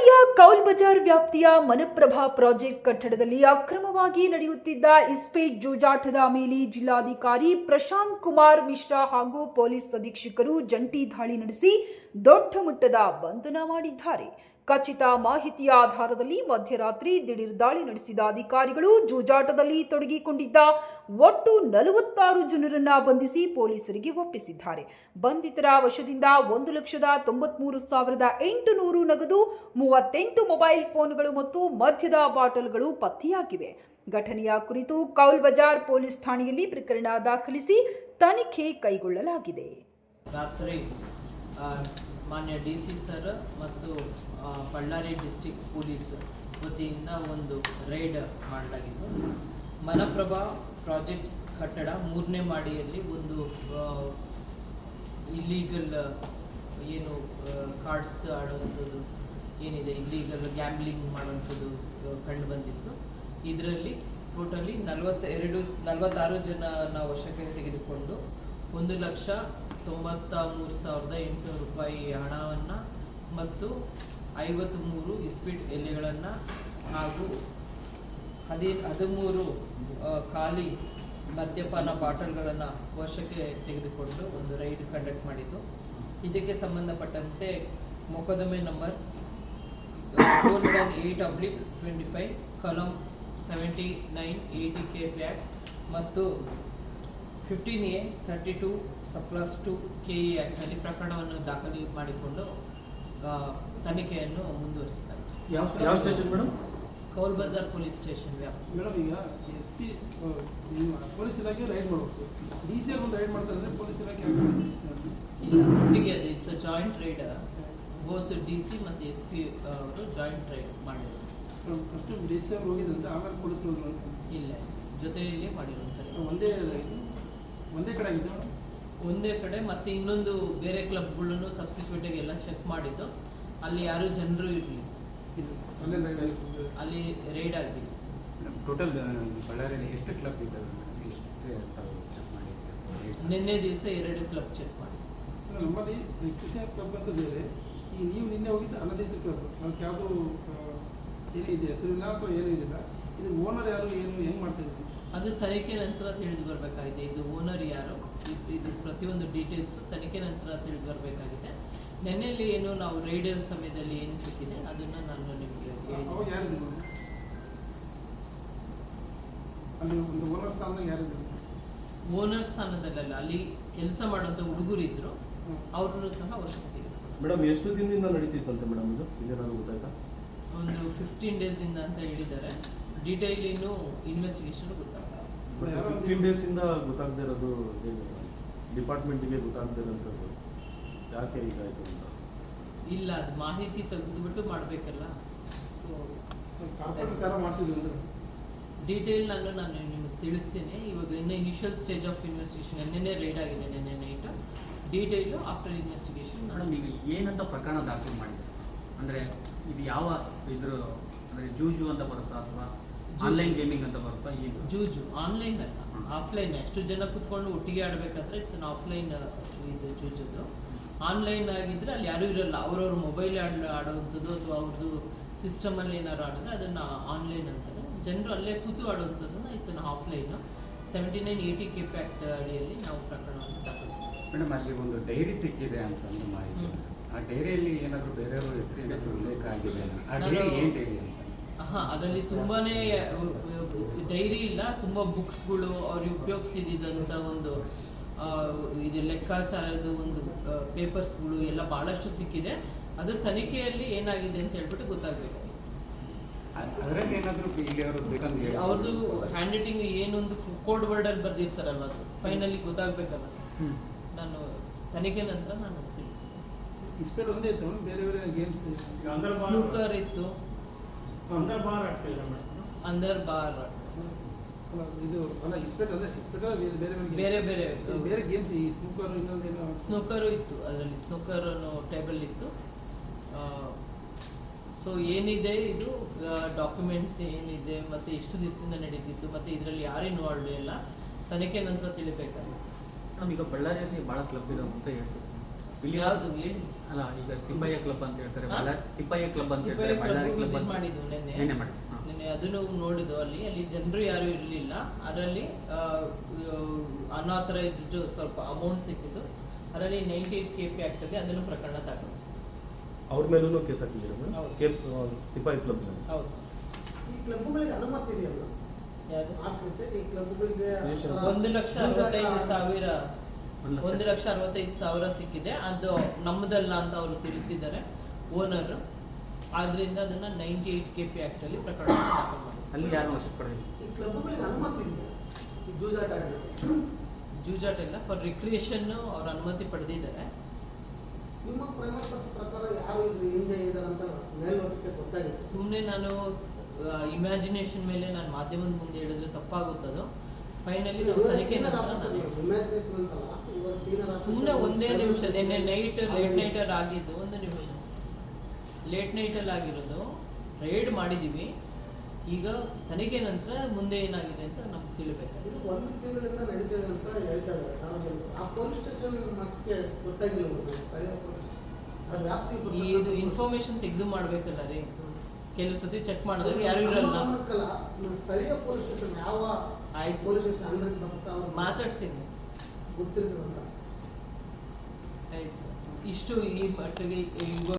ಬಳ್ಳಾರಿಯ ಕೌಲ್ ಬಜಾರ್ ವ್ಯಾಪ್ತಿಯ ಮನಪ್ರಭಾ ಪ್ರಾಜೆಕ್ಟ್ ಕಟ್ಟಡದಲ್ಲಿ ಅಕ್ರಮವಾಗಿ ನಡೆಯುತ್ತಿದ್ದ ಇಸ್ಪೇಟ್ ಜೂಜಾಟದ ಮೇಲೆ ಜಿಲ್ಲಾಧಿಕಾರಿ ಪ್ರಶಾಂತ್ ಕುಮಾರ್ ಮಿಶ್ರಾ ಹಾಗೂ ಪೊಲೀಸ್ ಅಧೀಕ್ಷಕರು ಜಂಟಿ ದಾಳಿ ನಡೆಸಿ ದೊಡ್ಡ ಮಟ್ಟದ ಬಂಧನ ಮಾಡಿದ್ದಾರೆ. ಖಚಿತ ಮಾಹಿತಿಯ ಆಧಾರದಲ್ಲಿ ಮಧ್ಯರಾತ್ರಿ ದಿಢೀರ್ ದಾಳಿ ನಡೆಸಿದ ಅಧಿಕಾರಿಗಳು ಜೂಜಾಟದಲ್ಲಿ ತೊಡಗಿಕೊಂಡಿದ್ದ ಒಟ್ಟು ನಲವತ್ತಾರು ಜನರನ್ನ ಬಂಧಿಸಿ ಪೊಲೀಸರಿಗೆ ಒಪ್ಪಿಸಿದ್ದಾರೆ. ಬಂಧಿತರ ವಶದಿಂದ ಒಂದು ಲಕ್ಷದ ತೊಂಬತ್ಮೂರು ಸಾವಿರದ ಎಂಟುನೂರು ನಗದು, ಮೂವತ್ತೆಂಟು ಮೊಬೈಲ್ ಫೋನ್ಗಳು ಮತ್ತು ಮದ್ಯದ ಬಾಟಲ್ಗಳು ಪತ್ತೆಯಾಗಿವೆ. ಘಟನೆಯ ಕುರಿತು ಕೌಲ್ ಬಜಾರ್ ಪೊಲೀಸ್ ಠಾಣೆಯಲ್ಲಿ ಪ್ರಕರಣ ದಾಖಲಿಸಿ ತನಿಖೆ ಕೈಗೊಳ್ಳಲಾಗಿದೆ. ಮಾನ್ಯ ಡಿ ಸಿ ಸರ್ ಮತ್ತು ಬಳ್ಳಾರಿ ಡಿಸ್ಟಿಕ್ ಪೊಲೀಸ್ ವತಿಯಿಂದ ಒಂದು ರೈಡ್ ಮಾಡಲಾಗಿತ್ತು. ಮನಪ್ರಭಾ ಪ್ರಾಜೆಕ್ಟ್ಸ್ ಕಟ್ಟಡ ಮೂರನೇ ಮಾಡಿಯಲ್ಲಿ ಒಂದು ಇಲ್ಲೀಗಲ್ ಏನು ಕಾರ್ಡ್ಸ್ ಆಡುವಂಥದ್ದು, ಏನಿದೆ ಇಲ್ಲೀಗಲ್ ಗ್ಯಾಂಬ್ಲಿಂಗ್ ಮಾಡುವಂಥದ್ದು ಕಂಡು ಬಂದಿತ್ತು. ಇದರಲ್ಲಿ ಟೋಟಲಿ ನಲವತ್ತೆರಡು, ನಲವತ್ತಾರು ಜನ ನಾವು ವಶಕ್ಕೆ ತೆಗೆದುಕೊಂಡು ಒಂದು ಲಕ್ಷ ತೊಂಬತ್ತ ಮೂರು ಸಾವಿರದ ಎಂಟುನೂರು ರೂಪಾಯಿ ಹಣವನ್ನು ಮತ್ತು ಐವತ್ತ್ಮೂರು ಇಸ್ಪಿಟ್ ಎಲೆಗಳನ್ನು ಹಾಗೂ ಹದಿ, ಹದಿಮೂರು ಖಾಲಿ ಮದ್ಯಪಾನ ಬಾಟಲ್ಗಳನ್ನು ವಶಕ್ಕೆ ತೆಗೆದುಕೊಂಡು ಒಂದು ರೈಡ್ ಕಂಡಕ್ಟ್ ಮಾಡಿದ್ದು. ಇದಕ್ಕೆ ಸಂಬಂಧಪಟ್ಟಂತೆ ಮೊಕದ್ದಮೆ number four one eight ಅಬ್ಲಿಕ್ twenty five ಕಲಂ seventy nine eighty K back ಮತ್ತು ಫಿಫ್ಟೀನ್ ಎ ಥರ್ಟಿ ಟು ಸಪ್ಲಸ್ ಟು ಕೆ ಇ ಆ್ಯಕ್ಟ್ನಲ್ಲಿ ಪ್ರಕರಣವನ್ನು ದಾಖಲು ಮಾಡಿಕೊಂಡು ತನಿಖೆಯನ್ನು ಮುಂದುವರಿಸ್ತಾರೆ ಯಾವ ಯಾವ station madam Cowl Bazaar police station ವ್ಯಾಪ್ತಿ. ಮೇಡಮ್ ಈಗ ಎಸ್ ಪಿ ನಿಮ್ಮ ಪೊಲೀಸ್ ಇಲಾಖೆ ರೈಡ್ ಮಾಡಬೇಕು. ಡಿ ಸಿ ಒಂದು ರೈಡ್ ಮಾಡ್ತಾರೆ ಅಂದರೆ ಪೊಲೀಸ್ ಇಲಾಖೆ ಇಲ್ಲ ಒಟ್ಟಿಗೆ ಅದು it's a joint raid both D C ಮತ್ತು ಎಸ್ ಪಿ ಅವರು ಜಾಯಿಂಟ್ ರೈಡ್ ಮಾಡಿರೋದು. ಫಸ್ಟ್ ಡಿ ಸಿ ಅವ್ರು ಹೋಗಿದ್ದಂತೆ ಆಮೇಲೆ ಪೊಲೀಸ್ ಹೋದ್ರು ಅಂತ. ಇಲ್ಲ ಜೊತೆಯಲ್ಲಿ ಮಾಡಿರುವಂಥದ್ದು ಒಂದೇ ಒಂದೇ ಕಡೆ ಆಗಿದೆ ಒಂದೇ ಕಡೆ ಮತ್ತು ಇನ್ನೊಂದು ಬೇರೆ ಕ್ಲಬ್ಗಳನ್ನು ಸಬ್ಸಿಕ್ವೆಂಟಾಗಿ ಎಲ್ಲ ಚೆಕ್ ಮಾಡಿದ್ದು. ಅಲ್ಲಿ ಯಾರು ಜನರು ಇರಲಿ ಇದು ಅಲ್ಲೇ ರೈಡ್ ಆಗಿ ಟೋಟಲ್ ಬಳ್ಳಾರಿಯಲ್ಲಿ ಎಷ್ಟು ಕ್ಲಬ್ ಇದ್ದಾವೆ ಎಷ್ಟು ತಾವು ಚೆಕ್ ಮಾಡಿ ನಿನ್ನೆ ದಿವಸ ಎರಡು ಕ್ಲಬ್ ಚೆಕ್ ಮಾಡಿ ನಮ್ಮಲ್ಲಿ ಎಲೆಕ್ಟ್ರಿಷಿಯನ್ ಕ್ಲಬ್ ಅಂತ ಬೇರೆ. ಈ ನೀವು ನಿನ್ನೆ ಹೋಗಿದ್ದು ಅನಧಿಕೃತ ಕ್ಲಬ್ ಅದಕ್ಕೆ ಯಾವುದು ಏನಿದೆ ಹೆಸರಿಲ್ಲ ಅಥವಾ ಏನೂ ಇದಿಲ್ಲ ಇದು ಓನರ್ ಯಾರು ಏನು ಹೆಂಗೆ ಮಾಡ್ತಾ ಇದ್ದೀವಿ ಅದು ತನಿಖೆ ನಂತರ ತಿಳಿದು ಬರಬೇಕಾಗಿದೆ. ಇದು ಓನರ್ ಯಾರು? ಇದ್- ಪ್ರತಿಯೊಂದು ಡೀಟೇಲ್ಸ್ ತನಿಖೆ ನಂತರ ತಿಳಿದು ಬರಬೇಕಾಗಿದೆ. ನೆನ್ನೆಯಲ್ಲಿ ಏನು ನಾವು ರೈಡರ್ ಸಮಯದಲ್ಲಿ ಏನು ಸಿಕ್ಕಿದೆ ಅದನ್ನು ನಾನು ನಿಮಗೆ ಓನರ್ ಸ್ಥಾನದಲ್ಲಿ ಯಾರಿದ್ರು? ಓನರ್ ಸ್ಥಾನದಲ್ಲಲ್ಲ ಅಲ್ಲಿ ಕೆಲಸ ಮಾಡುವಂಥ ಹುಡುಗರು ಇದ್ರು. ಹ್ಮ್. ಅವ್ರನ್ನು ಸಹ ಅವಶ್ಯಕತೆ ಮೇಡಮ್ ಎಷ್ಟು ದಿನದಿಂದ ನಡೀತಿತ್ತಂತೆ ಮೇಡಮ್ ಇದು? ಇದೇನಾದ್ರು ಗೊತ್ತಾಯ್ತಾ? ಒಂದು ಫಿಫ್ಟೀನ್ ಡೇಸಿಂದ ಅಂತ ಹೇಳಿದ್ದಾರೆ. ಡೀಟೇಲ್ ಇನ್ನು ಇನ್ವೆಸ್ಟಿಗೇಷನ್ ಗೊತ್ತಾಗ್ತದೆ ಫಿಫ್ಟೀನ್ ಡೇಸಿಂದ ಗೊತ್ತಾಗದೇ ಇರೋದು ಏನು? ಡಿಪಾರ್ಟ್ಮೆಂಟಿಗೆ ಗೊತ್ತಾಗದೇ ಇರೋಂಥದ್ದು. ಯಾಕೆ ಹೀಗಾಯ್ತು ಅಂತ? ಇಲ್ಲ ಅದು ಮಾಹಿತಿ ತೆಗೆದುಬಿಟ್ಟು ಮಾಡಬೇಕಲ್ಲ. ಸೊ ಡೀಟೇಲ್ ನಾನು ನಾನು ನಿಮಗೆ ತಿಳಿಸ್ತೀನಿ. ಇವಾಗ ಇನ್ನು ಇನಿಷಿಯಲ್ ಸ್ಟೇಜ್ ಆಫ್ ಇನ್ವೆಸ್ಟಿಗೇಷನ್ ನಿನ್ನೆ ರೇಡ್ ಆಗಿದೆ ನಿನ್ನೆ night detail after investigation madam ಈಗ ಏನಂತ ಪ್ರಕರಣ ದಾಖಲು ಮಾಡಿದೆ ಅಂದರೆ ಇದು ಯಾವ ಇದ್ರ ಅಂದರೆ ಜೂಜು ಅಂತ ಬರುತ್ತಾ ಅಥವಾ. ಆನ್ಲೈನ್ ಗೇಮಿಂಗ್ ಅಂತ ಬರುತ್ತಾ? ಏನು? ಜೂಜು ಆನ್ಲೈನ್ ಅಲ್ಲ. ಆಫ್ಲೈನ್ ಎಷ್ಟು ಜನ ಕುತ್ಕೊಂಡು ಒಟ್ಟಿಗೆ ಆಡಬೇಕಾದ್ರೆ ಇಟ್ಸ್ ಅನ್ ಆಫ್ಲೈನ್ ಇದು ಜೂಜದ್ದು ಆನ್ಲೈನ್ ಆಗಿದ್ರೆ ಅಲ್ಲಿ ಯಾರೂ ಇರಲ್ಲ. ಅವ್ರವ್ರ ಮೊಬೈಲ್ ಆಡ್ ಆಡೋವಂಥದ್ದು ಅಥವಾ ಅವ್ರದ್ದು ಸಿಸ್ಟಮಲ್ಲಿ ಏನಾದ್ರು ಆಡಿದ್ರೆ ಅದನ್ನು ಆನ್ಲೈನ್ ಅಂತಾರೆ. ಜನರು ಅಲ್ಲೇ ಕೂತು ಆಡುವಂಥದ್ದನ್ನು it's on offline seventy nine eighty K P act ಅಡಿಯಲ್ಲಿ ನಾವು ಪ್ರಕರಣವನ್ನು ದಾಖಲಿಸ್ತೀವಿ ಮೇಡಮ್ ಅಲ್ಲಿ ಒಂದು ಡೈರಿ ಸಿಕ್ಕಿದೆ ಅಂತ ಒಂದು ಮಾಹಿತಿ. ಆ ಡೈರಿಯಲ್ಲಿ ಏನಾದರೂ ಬೇರೆಯವ್ರ ಹೆಸರಿನ ಹೆಸರು ಉಲ್ಲೇಖ ಆಗಿದೆ? ಆ ಡೈರಿ ಏನು ಡೈರಿ? ಅಂತ ಹಾಂ ಅದರಲ್ಲಿ ತುಂಬಾನೇ ಡೈರಿ ಇಲ್ಲ. ತುಂಬಾ ಬುಕ್ಸ್ಗಳು ಅವ್ರಿಗೆ ಉಪಯೋಗಿಸ್ತಿದ್ದಂಥ ಒಂದು ಆ, ಇದು ಲೆಕ್ಕಾಚಾರದ ಒಂದು ಪೇಪರ್ಸ್ಗಳು ಎಲ್ಲ ಬಹಳಷ್ಟು ಸಿಕ್ಕಿದೆ. ಅದು ತನಿಖೆಯಲ್ಲಿ ಏನಾಗಿದೆ ಅಂತ ಹೇಳ್ಬಿಟ್ಟು ಗೊತ್ತಾಗ್ಬೇಕು. ಅದರಲ್ಲಿ ಏನಾದರೂ ಇಲ್ಲಿ ಅವರು ಹೇಳಿ ಅವ್ರದ್ದು ಹ್ಯಾಂಡ್ ರೈಟಿಂಗ್ ಏನೊಂದು ಕೋಡ್ ವರ್ಡಲ್ಲಿ ಬರೆದಿರ್ತಾರಲ್ಲ ಅದು. ಫೈನಲಿ ಗೊತ್ತಾಗ್ಬೇಕಲ್ಲ. ನಾನು ತನಿಖೆ ನಂತರ ನಾನು ತಿಳಿಸ್ತೇನೆ. ಬೇರೆ ಬೇರೆ ಗೇಮ್ಸ್ ಸ್ನೂಕರ್ ಇತ್ತು. ಅಂದರ್ ಬಾರ್ ಆಗ್ತಿದೆ ಮೇಡಮ್ ಅಂದರ್ ಬಾರ್ ಇದು ಅಲ್ಲ ಇಸ್ಪೆಟ್ ಅದೇ ಇಸ್ಪೆಟ್ ಬೇರೆ ಬೇರೆ ಬೇರೆ ಬೇರೆ ಗೇಮ್ಸ್ ಈ ಸ್ನೂಕರ್ ಇನ್ನೊಂದೇನೋ ಸ್ನೂಕರು ಇತ್ತು ಅದರಲ್ಲಿ ಸ್ನೂಕರ್ ಅನ್ನೋ ಟೇಬಲ್ ಇತ್ತು. ಸೊ ಏನಿದೆ ಇದು? ಡಾಕ್ಯುಮೆಂಟ್ಸ್ ಏನಿದೆ? ಮತ್ತು ಎಷ್ಟು ದಿವಸದಿಂದ ನಡೀತಿತ್ತು? ಮತ್ತು ಇದರಲ್ಲಿ ಯಾರು ಇನ್ವಾಲ್ವ್ ಇಲ್ಲ? ತನಿಖೆ ನಂತರ ತಿಳಿಬೇಕಾಗುತ್ತೆ. ನಮ್ಗೆ ಬಳ್ಳಾರಿಯಲ್ಲಿ ಭಾಳ ಕ್ಲಬ್ ಇದಾವೆ ಅಂತ ಹೇಳ್ತೀವಿ ಇಲ್ಲಿ ಯಾವುದು ಹೇಳಿ ಅಲ್ಲ ಈಗ ತಿಪ್ಪಯ್ಯ ಕ್ಲಬ್ ಅಂತ ಹೇಳ್ತಾರೆ? ಬಳ್ಳಾರಿ ತಿಪ್ಪಯ್ಯ ಕ್ಲಬ್ ಅಂತ ಹೇಳ್ತಾರೆ ಬಳ್ಳಾರಿ ಕ್ಲಬ್ ಅಂತ. ಮಾಡಿದ್ದು ನಿನ್ನೆ. ನಿನ್ನೆ ಮಾಡಿ ಹಾ. ಅದನ್ನು ನೋಡಿದ್ದು ಅಲ್ಲಿ ಅಲ್ಲಿ ಜನರು ಯಾರು ಇರಲಿಲ್ಲ. ಅದರಲ್ಲಿ ಅನ್ಆಥರೈಸ್ಡ್ ಸ್ವಲ್ಪ ಅಮೌಂಟ್ ಸಿಕ್ಕಿದ್ದು. ಅದರಲ್ಲಿ ನೈಂಟಿ ಏಟ್ ಕೆ ಪಿ ಆಗ್ತದೆ ಅದನ್ನು ಪ್ರಕರಣ ದಾಖಲಿಸಿ ಅವ್ರ ಮೇಲೂ ಕೇಸ್ ಹಾಕಿದ್ದೀರಾ ಹೌದು. ಕೇಪ್ ತಿಪ್ಪಾಯಿ ಕ್ಲಬ್ ಹೌದು. ಈ ಕ್ಲಬ್ಗಳಿಗೆ ಅನುಮತಿ ಇದೆಯಲ್ಲ? ಯಾವುದು. ಒಂದು ಲಕ್ಷ ಅರವತ್ತೈದು ಸಾವಿರ ಒಂದು ಲಕ್ಷ. ಅರವತ್ತೈದು ಸಾವಿರ ಸಿಕ್ಕಿದೆ. ಅದು ನಮ್ಮದಲ್ಲ ಅಂತ ಅವರು ತಿಳಿಸಿದ್ದಾರೆ ಓನರ್. ಆದ್ರಿಂದ ಅದನ್ನ ninety eight K P act ಅಲ್ಲಿ ಪ್ರಕರಣ ದಾಖಲು ಅಲ್ಲಿ ಯಾರು ವಶಕ್ಕೆ ಪಡೆದಿಲ್ಲ? ಜೂಜಾಟ ಇಲ್ಲ. ಫಾರ್ ರಿಕ್ರಿಯೇಷನ್ ಅವ್ರ ಅನುಮತಿ ಪಡೆದಿದ್ದಾರೆ. ನಿಮ್ಮ ಪ್ರೈಮರ್ಸ್ ಪ್ರಕಾರ ಯಾರು ಇದ್ರ ಹಿಂದೆ ಇದ್ದಾರೆ ಅಂತ ಮೇಲ್ನೋಟಕ್ಕೆ ಗೊತ್ತಾಗಿದೆ. ಸುಮ್ಮನೆ ನಾನು ಇಮ್ಯಾಜಿನೇಷನ್ ಮೇಲೆ ನಾನು ಮಾಧ್ಯಮದ ಮುಂದೆ ಹೇಳಿದ್ರೆ ತಪ್ಪಾಗುತ್ತದು. ಫೈನಲಿ ತನಿಖೆ ಸುಮ್ಮನೆ ಒಂದೇ ನಿಮಿಷ ನಿನ್ನೆ ನೈಟ್ ಲೇಟ್ ನೈಟಲ್ಲಿ ನೈಟ್ ಅಲ್ಲಿ ಆಗಿದ್ದು ಒಂದು ನಿಮಿಷ. ಲೇಟ್ ನೈಟಲ್ಲಿ ಅಲ್ಲಿ ಆಗಿರೋದು ರೈಡ್ ಮಾಡಿದೀವಿ. ಈಗ ತನಿಖೆ ನಂತರ ಮುಂದೆ ಏನಾಗಿದೆ ಅಂತ ನಮ್ಗೆ ತಿಳಿಬೇಕಾಗಿದೆ. ಇದು ಒಂದು ತಿಂಗಳಿಂದ ನಡೀತಿದೆ ಅಂತ ಹೇಳ್ತಾ ಇದ್ದಾರೆ ಸಾರ್ವಜನಿಕರು. ಆ ಪೊಲೀಸ್ ಸ್ಟೇಷನ್ ಮತ್ತೆ ಗೊತ್ತಾಗಿಲ್ಲ ಇದು ಇನ್ಫಾರ್ಮೇಶನ್ ತೆಗೆದು ಮಾಡ್ಬೇಕಲ್ಲ ರೀ. ಕೆಲವು ಸತಿ ಚೆಕ್ ಮಾಡಿದಾಗ ಯಾರು ಇರಲ್ಲ. ಸ್ಥಳೀಯ ಪೊಲೀಸ್ ಸ್ಟೇಷನ್ ಯಾವ ಆಯ್ತು. ಪೊಲೀಸ್ ಸ್ಟೇಷನ್ ಅಂದ್ರೆ ಬರ್ತಾ ಮಾತಾಡ್ತೀನಿ. ಗೊತ್ತಿರ್ತದಂತ ಆಯ್ತು. ಇಷ್ಟು ಈ ಮಟ್ಟಿಗೆ